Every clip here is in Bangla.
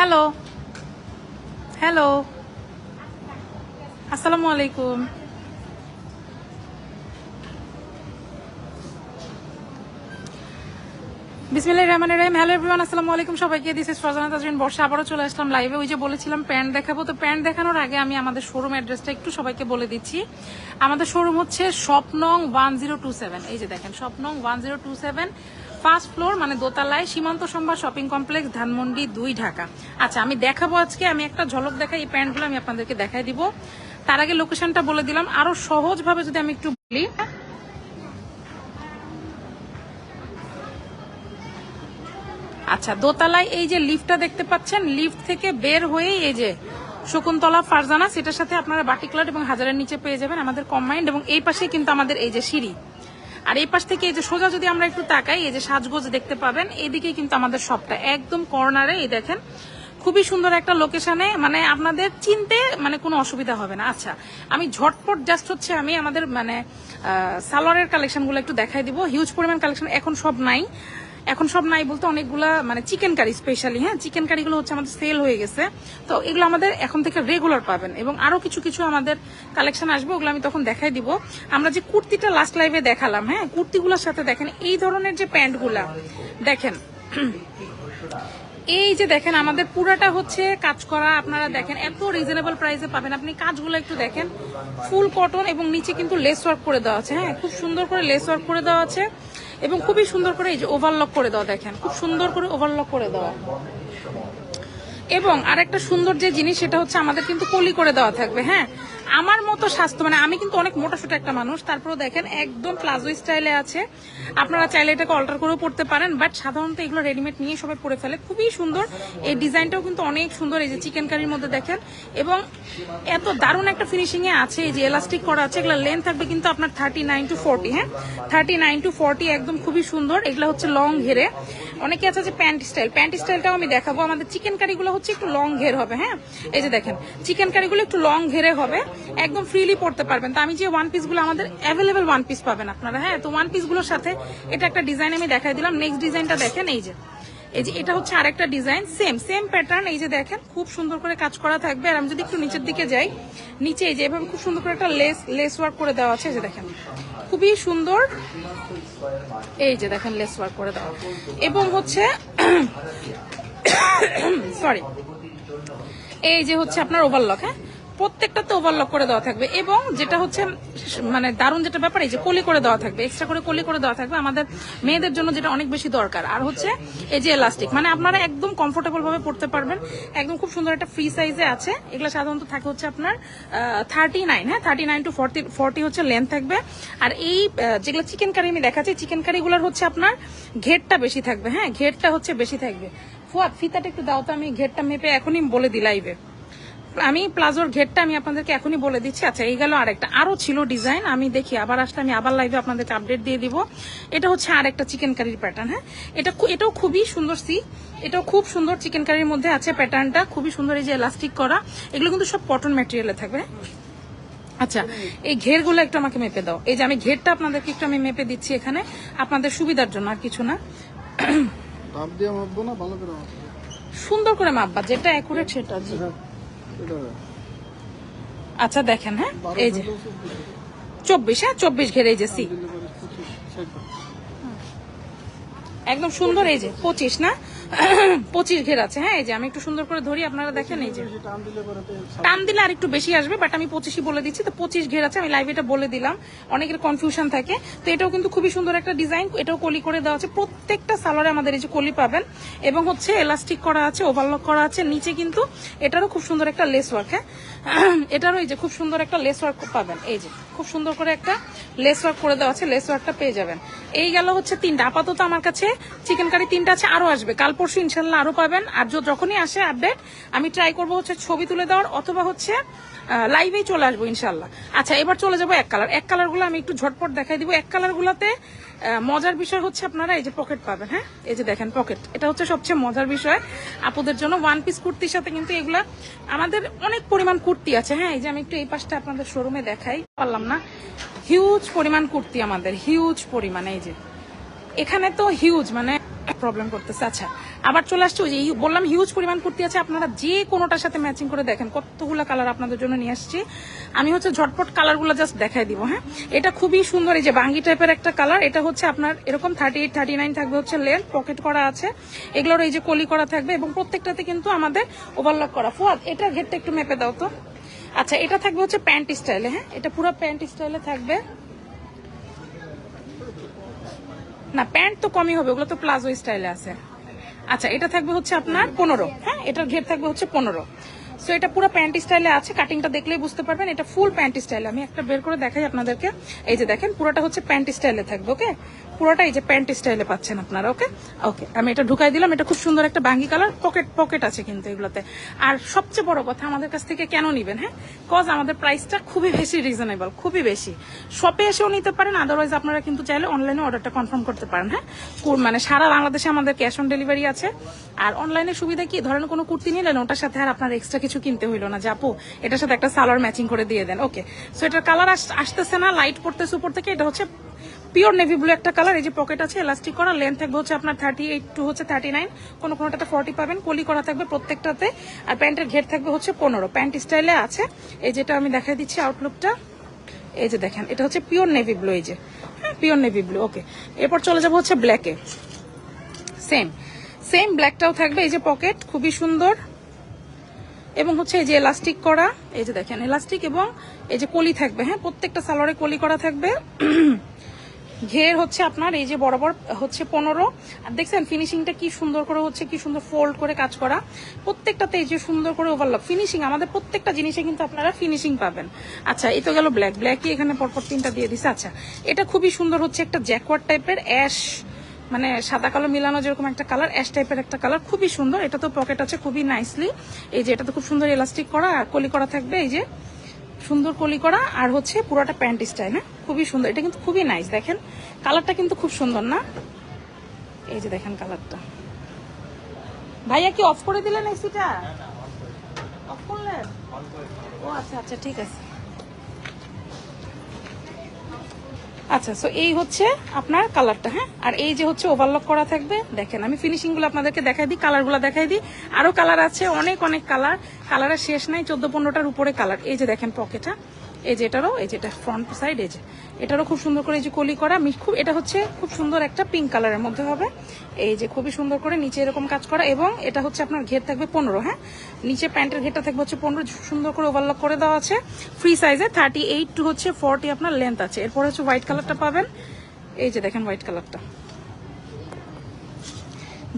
হ্যালো হ্যালো আসসালামু আলাইকুম আসসালামু আলাইকুম। সবাইকে বর্ষা আবারও চলে আসলাম লাইভে ওই যে বলেছিলাম প্যান্ট দেখাবো। প্যান্ট দেখানোর আগে আমি আমাদের শোরুম অ্যাড্রেসটা একটু সবাইকে বলে দিচ্ছি। আমাদের শোরুম হচ্ছে স্বপ্নং ওয়ান জিরো টু সেভেন এই যে দেখেন, স্বপ্নং one zero two seven first floor মানে দোতলায়, সীমান্ত সম্ভার শপিং কমপ্লেক্স ধানমন্ডি দুই ঢাকা। আচ্ছা আমি দেখাবো আজকে। আমি একটা ঝলক দেখাই, এই প্যান্টগুলো আমি আপনাদেরকে দেখাই দিব। তার আগে লোকেশনটা বলে দিলাম। আরও সহজভাবে যদি আমি একটু বলি। আচ্ছা দোতলায় এই যে লিফটটা দেখতে পাচ্ছেন, লিফট থেকে বের হয়েই এই যে শকুন্তলা, ফারজানা, সেটার সাথে আপনারা বাটিকুলার এবং হাজারের নিচে পেয়ে যাবেন আমাদের কম্বাইন্ড এবং এই পাশে কিন্তু আমাদের এই যে সিঁড়ি। আর এই পাশ থেকে এই যে সোজা যদি আমরা একটু তাকাই, এই যে সাজগোজ দেখতে পাবেন এইদিকে কিন্তু আমাদের সবটা একদম কর্নারে এই দেখেন। খুবই সুন্দর একটা লোকেশনে মানে আপনাদের চিনতে মানে কোনো অসুবিধা হবে না। আচ্ছা আমি ঝটপট জাস্ট হচ্ছে আমি আমাদের মানে সালোয়ারের কালেকশনগুলো একটু দেখাই দিব। হিউজ পরিমাণ কালেকশন এখন সব নাই। এখন সব নাই বলতে অনেকগুলা মানে চিকেন কারি স্পেশালি হ্যাঁ? চিকেন কারিগুলো হচ্ছে আমাদের সেল হয়ে গেছে। তো এগুলো আমাদের এখন থেকে রেগুলার পাবেন এবং আরও কিছু কিছু আমাদের কালেকশন আসবে, ওগুলো আমি তখন দেখাই দিব। আমরা যে কুর্তিটা লাস্ট লাইভে দেখালাম হ্যাঁ? কুর্তিগুলোর সাথে দেখেন, এই ধরনের যে প্যান্টগুলা দেখেন। এই যে দেখেন, আমাদের পুরাটা হচ্ছে কাজ করা। আপনারা দেখেন, এত রিজনেবল প্রাইসে পাবেন। আপনি কাজগুলো একটু দেখেন। ফুল কটন এবং নিচে কিন্তু লেস ওয়ার্ক করে দেওয়া আছে হ্যাঁ? খুব সুন্দর করে লেস ওয়ার্ক করে দেওয়া আছে এবং খুবই সুন্দর করে এই যে ওভারলক করে দেওয়া দেখেন। খুব সুন্দর করে ওভারলক করে দেওয়া। এবং আরেকটা সুন্দর যে জিনিস, সেটা হচ্ছে আমাদের কিন্তু কলি করে দেওয়া থাকবে হ্যাঁ? আমার মতো স্বাস্থ্য মানে আমি কিন্তু অনেক মোটা সোটা একটা মানুষ, তারপরেও দেখেন একদম প্লাজো স্টাইলে আছে। আপনারা চাইলে এটাকে অল্টার করেও পড়তে পারেন বাট সাধারণত এগুলো রেডিমেড নিয়ে সবাই পরে ফেলে। খুবই সুন্দর। এই ডিজাইনটাও কিন্তু অনেক সুন্দর, এই যে চিকেন কারির মধ্যে দেখেন। এবং এত দারুণ একটা ফিনিশিং এ আছে, এই যে এলাস্টিক করা আছে, এগুলো লেন্থ থাকবে কিন্তু আপনার থার্টি নাইন টু ফোরটি হ্যাঁ? থার্টি নাইন টু ফোরটি একদম খুবই সুন্দর। এগুলো হচ্ছে লং ঘেরে অনেকে আছে যে প্যান্ট স্টাইল প্যান্ট স্টাইলটাও আমি দেখাবো। আমাদের চিকেন কারিগুলো হচ্ছে একটু লং ঘের হবে হ্যাঁ? এই যে দেখেন চিকেন কারিগুলো একটু লং ঘেরে হবে, একদম ফ্রিলি পড়তে পারবেন। তো আমি যে ওয়ান পিসগুলো আমাদের অ্যাভেলেবেল ওয়ান পিস পাবেন আপনারা হ্যাঁ? তো ওয়ান পিসগুলোর সাথে এটা একটা ডিজাইন আমি দেখাই দিলাম। নেক্সট ডিজাইনটা দেখেন, এই যে। এই যে এটা হচ্ছে আরেকটা ডিজাইন সেম সেম প্যাটার্ন এই যে দেখেন, খুব সুন্দর করে কাজ করা থাকবে। আর আমি যদি একটু নিচের দিকে যাই, নিচে এই যে এভাবে খুব সুন্দর করে একটা লেস লেস ওয়ার্ক করে দেওয়া আছে, এই যে দেখেন। খুবই সুন্দর। এই যে দেখেন লেস ওয়ার্ক করে দেওয়া। এবং হচ্ছে সরি এই যে হচ্ছে আপনার ওভারলক হ্যাঁ? প্রত্যেকটাতে ওভারলক করে দেওয়া থাকবে এবং যেটা হচ্ছে মানে দারুণ যেটা ব্যাপার, এই যে কলি করে দেওয়া থাকবে এক্সট্রা করে কলি করে দেওয়া থাকবে আমাদের মেয়েদের জন্য যেটা অনেক বেশি দরকার। আর হচ্ছে এই যে এলাস্টিক মানে আপনারা একদম কমফোর্টেবল ভাবে পড়তে পারবেন, একদম খুব সুন্দর একটা ফ্রি সাইজে আছে, এগুলো সাধারণত থাকে হচ্ছে আপনার থার্টি নাইন হ্যাঁ thirty nine two forty forty হচ্ছে লেন্থ থাকবে। আর এই যেগুলো চিকেন কারি আমি দেখাচ্ছি চিকেন কারিগুলোর হচ্ছে আপনার ঘেরটা বেশি থাকবে হ্যাঁ ঘেরটা হচ্ছে বেশি থাকবে। ফুয়াদ ফিতাটা একটু দাও তো, আমি ঘেরটা মেপে এখনই বলে দিলাইবে আমি প্লাজোর ঘেরটা আমি আপনাদেরকে এখনই বলে দিচ্ছি। আচ্ছা এই গেল আরেকটা। আরও ছিল ডিজাইন আমি দেখি আবার আসলে আমি আবার লাইভে আপনাদেরকে আপডেট দিয়ে দিব। এটা হচ্ছে আরেকটা চিকেন কারির প্যাটার্ন হ্যাঁ? এটা এটাও খুবই সুন্দর সি। এটাও খুব সুন্দর চিকেন কারির মধ্যে আছে প্যাটার্নটা খুবই সুন্দর এই যে এলাস্টিক করা। এগুলো কিন্তু সব কটন ম্যাটেরিয়ালে থাকবে? আচ্ছা এই ঘেরগুলো একটু আমাকে মেপে দাও। এই যে আমি ঘেরটা আপনাদেরকে একটু আমি মেপে দিচ্ছি এখানে আপনাদের সুবিধার জন্য আর কিছু না। সুন্দর করে মাপবা যেটা অ্যাকুরেট সেটা আচ্ছা দেখেন হ্যাঁ? এই যে। চব্বিশ। হ্যাঁ? চব্বিশ ঘেরে এই যে সি। একদম সুন্দর এই যে পঁচিশ না? পঁচিশ ঘের আছে। হ্যাঁ এই যে আমি একটু সুন্দর করে ধরি, আপনারা দেখেন এই যে। টান দিলে আর একটু বেশি আসবে বাট আমি পঁচিশই বলে দিচ্ছি, তো পঁচিশ ঘের আছে, আমি লাইভ এটা বলে দিলাম। অনেকের কনফিউশন থাকে। তো এটাও কিন্তু খুবই সুন্দর একটা ডিজাইন এটাও কলি করে দেওয়া আছে। প্রত্যেকটা সালোয়ারে আমাদের এই যে কলি পাবেন। এবং হচ্ছে এলাস্টিক করা আছে ওভারলক করা আছে। নিচে কিন্তু এটারও খুব সুন্দর একটা লেস ওয়ার্ক হ্যাঁ। এটারও এই যে খুব সুন্দর একটা লেস ওয়ার্ক পাবেন। এই যে খুব সুন্দর করে একটা লেস ওয়ার্ক করে দেওয়া আছে লেস ওয়ার্কটা পেয়ে যাবেন। এই গেল হচ্ছে তিনটা। আপাতত আমার কাছে চিকেন কারি তিনটা আছে আরও আসবে। কাল পরশু ইনশাল্লাহ আরও পাবেন। আর যখনই আসে আপডেট আমি ট্রাই করব হচ্ছে ছবি তুলে দেওয়ার অথবা হচ্ছে লাইভেই চলে আসব ইনশাল্লাহ। আচ্ছা এবার চলে যাব এক কালার এক কালারগুলো আমি একটু ঝটপট দেখাই দিব। এক কালার গুলাতে আহ, মজার বিষয় হচ্ছে আপনারা এই যে পকেট পাবেন হ্যাঁ? এই যে দেখেন পকেট এটা হচ্ছে সবচেয়ে মজার বিষয়। আপুদের জন্য ওয়ান পিস কুর্তির সাথে কিন্তু এগুলা আমাদের অনেক পরিমাণ কুর্তি আছে হ্যাঁ? এই যে আমি একটু এই পাশটা আপনাদের শোরুমে দেখাই। পারলাম না। হিউজ পরিমাণ কুর্তি আমাদের হিউজ পরিমাণ, এই যে। এখানে তো হিউজ মানে প্রবলেম করতেছে। আচ্ছা আবার চলে আসছে ওই যে বললাম হিউজ পরিমাণ কুর্তি আছে, আপনারা যে কোনোটার সাথে ম্যাচিং করে দেখেন, কতগুলো কালার আপনাদের জন্য নিয়ে আসছি। আমি হচ্ছে ঝটপট কালারগুলো জাস্ট দেখাই দিব হ্যাঁ? এটা খুবই সুন্দর, এই যে বাঙ্গি টাইপের একটা কালার এটা হচ্ছে আপনার এরকম থার্টি এইট থার্টি নাইন থাকবে হচ্ছে লেন্থ পকেট করা আছে। এগুলোর এই যে কলি করা থাকবে এবং প্রত্যেকটাতে কিন্তু আমাদের ওভারলক করা। ফুয়াদ, এটা ঘেরটা একটু মেপে দাও তো। আচ্ছা এটা থাকবে হচ্ছে প্যান্ট স্টাইলে হ্যাঁ? এটা পুরো প্যান্ট স্টাইলে থাকবে। না, প্যান্ট তো কমই হবে, ওগুলো তো প্লাজো স্টাইলে আছে। আচ্ছা এটা থাকবে হচ্ছে আপনার পনেরো। হ্যাঁ এটার ঘের থাকবে হচ্ছে পনেরো। সো এটা পুরো প্যান্ট স্টাইলে আছে কাটিংটা দেখলেই বুঝতে পারবেন, এটা ফুল প্যান্ট স্টাইল। আমি একটা বের করে দেখাই আপনাদেরকে। এই যে দেখেন, পুরোটা হচ্ছে প্যান্ট স্টাইলে থাকবে ওকে পুরোটা এই যে প্যান্ট স্টাইলে পাচ্ছেন আপনারা ওকে ওকে আমি এটা ঢুকাই দিলাম, এটা খুব সুন্দর একটা বাঙ্গি কালার পকেট পকেট আছে কিন্তু এগুলোতে। আর সবচেয়ে বড় কথা আমাদের কাছ থেকে কেন নিবেন হ্যাঁ? কজ আমাদের প্রাইসটা খুবই বেশি রিজনেবল খুবই বেশি। শপে এসেও নিতে পারেন আদারওয়াইজ আপনারা কিন্তু চাইলে অনলাইনে অর্ডারটা কনফার্ম করতে পারেন হ্যাঁ? মানে সারা বাংলাদেশে আমাদের ক্যাশ অন ডেলিভারি আছে। আর অনলাইনে সুবিধা কি? ধরেন কোনো কুর্তি নিলেন, ওটার সাথে আর আপনার এক্সট্রা কিছু কিনতে হইল না। যাপু এটার সাথে একটা সালোয়ার ম্যাচিং করে দিয়ে দেন ওকে সো এটার কালার আসতেছে না লাইট পড়তেছে উপর থেকে, এটা হচ্ছে পিওর নেভি ব্লু একটা কালার, এই যে পকেট আছে এলাস্টিক করা লেন্থ থাকবে হচ্ছে আপনার থার্টি এইট টু হচ্ছে থার্টি নাইন কোনো কোনোটাতে ফর্টি পাবেন, কলি করা থাকবে প্রত্যেকটাতে, আর প্যান্টের ঘের থাকবে হচ্ছে পনেরো। প্যান্ট স্টাইলে আছে, এই যেটা আমি দেখাই দিচ্ছি আউটলুকটা এই যে দেখেন, এটা হচ্ছে পিওর নেভি ব্লু, এই যে হ্যাঁ পিওর নেভি ব্লু, ওকে। এরপর চলে যাব হচ্ছে ব্ল্যাকে সেম সেম ব্ল্যাকটাও থাকবে, এই যে পকেট, খুবই সুন্দর। এবং হচ্ছে এই যে এলাস্টিক করা, এই যে দেখেন এলাস্টিক এবং এই যে কলি থাকবে হ্যাঁ প্রত্যেকটা সালোয়ারে কলি করা থাকবে। ঘের হচ্ছে আপনার, এই যে বরাবর হচ্ছে পনেরো। আর দেখছেন ফিনিশিংটা কি সুন্দর করে হচ্ছে, কি সুন্দর ফোল্ড করে কাজ করা। প্রত্যেকটাতে এই যে সুন্দর করে ওভারলক ফিনিশিং আমাদের প্রত্যেকটা জিনিসে কিন্তু আপনারা ফিনিশিং পাবেন। আচ্ছা এই তো গেল ব্ল্যাক ব্ল্যাকই এখানে পরপর তিনটা দিয়ে দিছে। আচ্ছা এটা খুবই সুন্দর হচ্ছে একটা জ্যাকওয়ার্ড টাইপের অ্যাশ মানে সাদা কালো মিলানো যেরকম একটা কালার অ্যাশ টাইপের একটা কালার খুবই সুন্দর। এটা তো পকেট আছে খুবই নাইসলি এই যে এটা তো খুব সুন্দর এলাস্টিক করা কলি করা থাকবে, এই যে সুন্দর কলি করা আর হচ্ছে পুরোটা প্যান্ট স্টাইল হ্যাঁ? খুবই সুন্দর। এটা কিন্তু খুবই নাইস দেখেন। কালারটা কিন্তু খুব সুন্দর না? এই যে দেখেন কালারটা ভাইয়া কি অফ করে দিলেন এসিটা অফ করলেন? ও আচ্ছা আচ্ছা ঠিক আছে। আচ্ছা সো এই হচ্ছে আপনার কালারটা হ্যাঁ? আর এই যে হচ্ছে ওভারলক করা থাকবে, দেখেন, আমি ফিনিশিংগুলো আপনাদেরকে দেখাই দিই কালারগুলো দেখাই দিই। আরও কালার আছে, অনেক অনেক কালার কালারের শেষ নাই, চোদ্দ, পনেরোটার উপরে কালার এই যে দেখেন পকেটা এই যে এটারও, এই যে এটা ফ্রন্ট সাইড এই যে এটারও খুব সুন্দর করে এই যে কলি করা খুব, এটা হচ্ছে খুব সুন্দর একটা পিঙ্ক কালারের মধ্যে হবে। এই যে খুবই সুন্দর করে নিচে এরকম কাজ করা এবং এটা হচ্ছে আপনার ঘের থাকবে পনেরো হ্যাঁ? নিচে প্যান্টের ঘেরটা থাকবে হচ্ছে পনেরো সুন্দর করে ওভারলক করে দেওয়া আছে। ফ্রি সাইজে থার্টি এইট টু হচ্ছে ফর্টি আপনার লেন্থ আছে। এরপর হচ্ছে হোয়াইট কালারটা পাবেন। এই যে দেখেন হোয়াইট কালারটা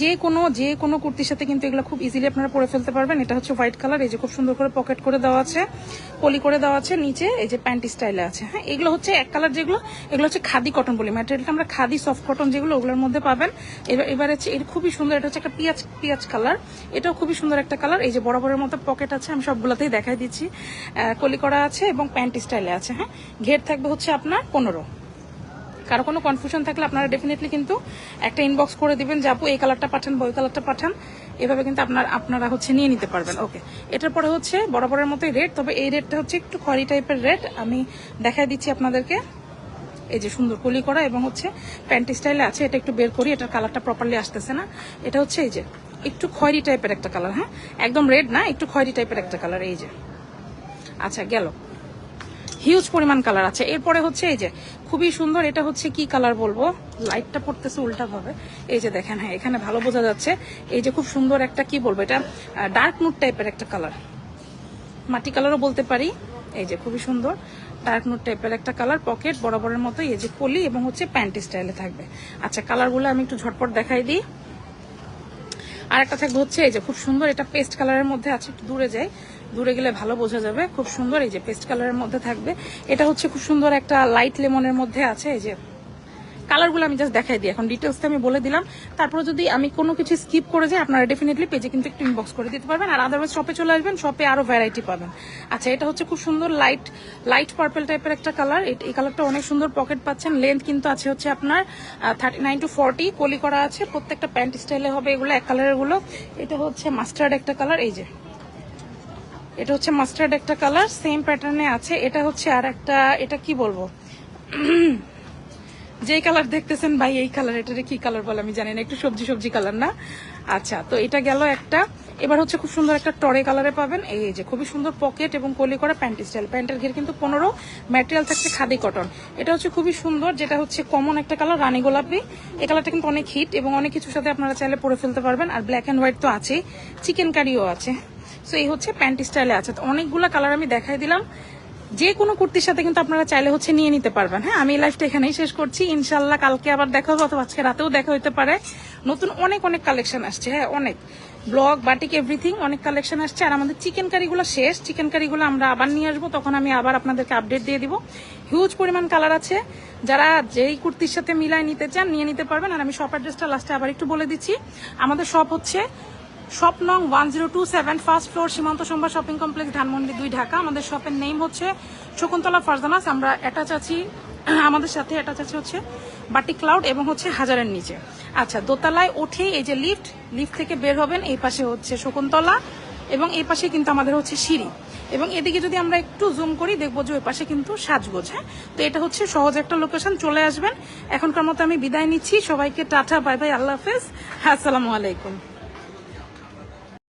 যে কোনো যে কোনো কুর্তির সাথে কিন্তু এগুলো খুব ইজিলি আপনারা পরে ফেলতে পারবেন। এটা হচ্ছে হোয়াইট কালার এই যে খুব সুন্দর করে পকেট করে দেওয়া আছে পলি করে দেওয়া আছে, নিচে এই যে প্যান্টি স্টাইলে আছে হ্যাঁ? এগুলো হচ্ছে এক কালার যেগুলো, এগুলো হচ্ছে খাদি কটন বলি। ম্যাটেরিয়ালটা আমরা খাদি সফট কটন যেগুলো, ওগুলোর মধ্যে পাবেন। এবার এবার হচ্ছে এটা খুবই সুন্দর, এটা হচ্ছে একটা পিঁয়াজ পিঁয়াজ কালার এটাও খুবই সুন্দর একটা কালার এই যে বরাবরের মতো পকেট আছে, আমি সবগুলোতেই দেখাই দিচ্ছি। কলি করা আছে এবং প্যান্টি স্টাইলে আছে হ্যাঁ? ঘের থাকবে হচ্ছে আপনার পনেরো। কারও কোনো কনফিউশন থাকলে আপনারা ডেফিনেটলি কিন্তু একটা ইনবক্স করে দিবেন যে, আপু, এই কালারটা পাঠান বা ওই কালারটা পাঠান। এভাবে কিন্তু আপনার, আপনারা হচ্ছে নিয়ে নিতে পারবেন। ওকে এটার পরে হচ্ছে বরাবরের মতোই রেড তবে এই রেডটা হচ্ছে একটু খয়রি টাইপের রেড আমি দেখাই দিচ্ছি আপনাদেরকে। এই যে সুন্দর কলি করা এবং হচ্ছে প্যান্ট স্টাইলে আছে, এটা একটু বের করি, এটার কালারটা প্রপারলি আসতেছে না। এটা হচ্ছে এই যে একটু খয়রি টাইপের একটা কালার হ্যাঁ? একদম রেড না, একটু খয়রি টাইপের একটা কালার এই যে। আচ্ছা গেল। হিউজ পরিমাণ কালার আছে। এরপরে হচ্ছে এই যে, খুবই সুন্দর, এটা হচ্ছে কি কালার বলব? লাইটটা পড়তেছে, উল্টা ভাবে। এই যে দেখেন হ্যাঁ এখানে ভালো বোঝা যাচ্ছে। এই যে খুব সুন্দর একটা কি বলব এটা? ডার্ক নুট টাইপের একটা কালার মাটি কালারও বলতে পারি। এই যে খুবই সুন্দর। ডার্ক নুট টাইপের একটা কালার পকেট বরাবরের মতো এই যে কলি এবং হচ্ছে প্যান্ট স্টাইলে থাকবে। আচ্ছা কালারগুলো আমি একটু ঝটপট দেখাই দিই। আর একটা থাকবে হচ্ছে এই যে খুব সুন্দর, এটা পেস্ট কালারের মধ্যে আছে, একটু দূরে যাই। দূরে গেলে ভালো বোঝা যাবে। খুব সুন্দর এই যে পেস্ট কালারের মধ্যে থাকবে। এটা হচ্ছে খুব সুন্দর একটা লাইট লেমনের মধ্যে আছে, এই যে কালারগুলো আমি জাস্ট দেখাই দিই। এখন ডিটেলসটা আমি বলে দিলাম। তারপরে যদি আমি কোনো কিছু স্কিপ করে যাই, আপনারা ডেফিনেটলি পেজে কিন্তু একটু ইনবক্স করে দিতে পারবেন। আর আদারওয়াইজ শপে চলে আসবেন শপে আরও ভ্যারাইটি পাবেন। আচ্ছা এটা হচ্ছে খুব সুন্দর লাইট লাইট পার্পেল টাইপের একটা কালার এই কালারটা অনেক সুন্দর পকেট পাচ্ছেন। লেন্থ কিন্তু আছে হচ্ছে আপনার থার্টি নাইন টু ফর্টি কলি করা আছে। প্রত্যেকটা প্যান্ট স্টাইলে হবে এগুলো, এক কালারেরগুলো। এটা হচ্ছে মাস্টার্ড একটা কালার এই যে। এটা হচ্ছে মাস্টার্ড একটা কালার, সেম প্যাটার্নে আছে। এটা হচ্ছে আর একটা, এটা কি বলব? যে কালার দেখতেছেন ভাই, এই কালার, এটারে কি কালার বলে আমি জানি না, একটু সবজি সবজি কালার না? আচ্ছা তো এটা গেল একটা। এবার হচ্ছে খুব সুন্দর একটা টরে কালারে পাবেন। এই যে, খুবই সুন্দর পকেট এবং কলি করা প্যান্ট স্টাইল। প্যান্টের ঘের কিন্তু পনেরো, ম্যাটেরিয়াল থাকছে খাদি কটন। এটা হচ্ছে খুবই সুন্দর, যেটা হচ্ছে কমন একটা কালার, রানী গোলাপি। এই কালারটা কিন্তু অনেক হিট এবং অনেক কিছুর সাথে আপনারা চাইলে পরে ফেলতে পারবেন। আর ব্ল্যাক অ্যান্ড হোয়াইট তো আছেই। চিকেন কারিও আছে। সো এই হচ্ছে প্যান্ট স্টাইলে আছে। তো অনেকগুলো কালার আমি দেখাই দিলাম। যে কোনো কুর্তির সাথে কিন্তু আপনারা চাইলে হচ্ছে নিয়ে নিতে পারবেন। হ্যাঁ আমি লাইফটা এখানেই শেষ করছি। ইনশাল্লাহ কালকে আবার দেখা হবে, অথবা আজকে রাতেও দেখা হতে পারে। নতুন অনেক অনেক কালেকশন আসছে। হ্যাঁ অনেক। ব্লগ বাটিক এভরিথিং অনেক কালেকশন আসছে। আর আমাদের চিকেন কারিগুলো শেষ। চিকেন কারিগুলো আমরা আবার নিয়ে আসব। তখন আমি আবার আপনাদেরকে আপডেট দিয়ে দিব। হিউজ পরিমাণ কালার আছে। যারা যেই কুর্তির সাথে মিলায় নিতে চান, নিয়ে নিতে পারবেন। আর আমি শপ অ্যাড্রেসটা লাস্টে আবার একটু বলে দিচ্ছি। আমাদের শপ হচ্ছে শপ নং one zero two seven first floor Simanta Sambhar shopping complex Dhanmondi দুই ঢাকা। আমাদের শপের নেম হচ্ছে শকুন্তলা ফারজানাস। আমরা অ্যাটাচ আছি, আমাদের সাথে অ্যাটাচ আছে হচ্ছে বাটি ক্লাউড এবং হচ্ছে হাজারের নিচে। আচ্ছা দোতলায় উঠে এই যে লিফট লিফট থেকে বের হবেন, এই পাশে হচ্ছে শকুন্তলা এবং এই পাশে কিন্তু আমাদের হচ্ছে সিঁড়ি। এবং এদিকে যদি আমরা একটু জুম করি, দেখব যে ওই পাশে কিন্তু সাজগোজ হ্যাঁ? তো এটা হচ্ছে সহজ একটা লোকেশন চলে আসবেন। এখনকার মতো আমি বিদায় নিচ্ছি। সবাইকে টাটা, বাই বাই, আল্লাহ হাফেজ। আসসালামু আলাইকুম।